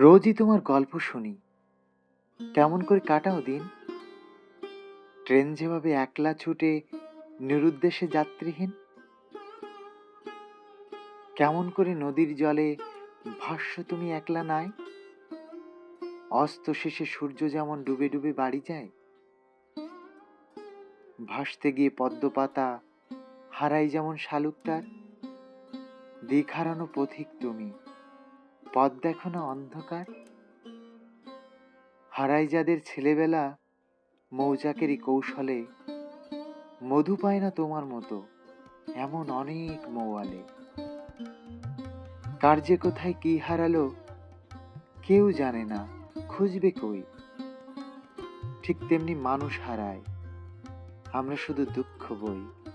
রোজই তোমার গল্প শুনি। কেমন করে কাটাও দিন। ট্রেন যেভাবে একলা ছুটে নিরুদ্দেশে যাত্রীহীন। কেমন করে নদীর জলে ভাষ্য তুমি একলা নাই। অস্ত শেষে সূর্য যেমন ডুবে ডুবে বাড়ি যায়। ভাসতে গিয়ে পদ্ম পাতা হারাই যেমন শালুকটার। দিক হারানো পথিক তুমি। পথ দেখো না অন্ধকার? হারাই যাদের ছেলেবেলা মৌজাকেরই কৌশলে মধু পায় না তোমার মতো এমন অনেক মৌয়ালে। কার যে কোথায় কি হারালো কেউ জানে না, খুঁজবে কই? ঠিক তেমনি মানুষ হারায়, আমরা শুধু দুঃখ বই।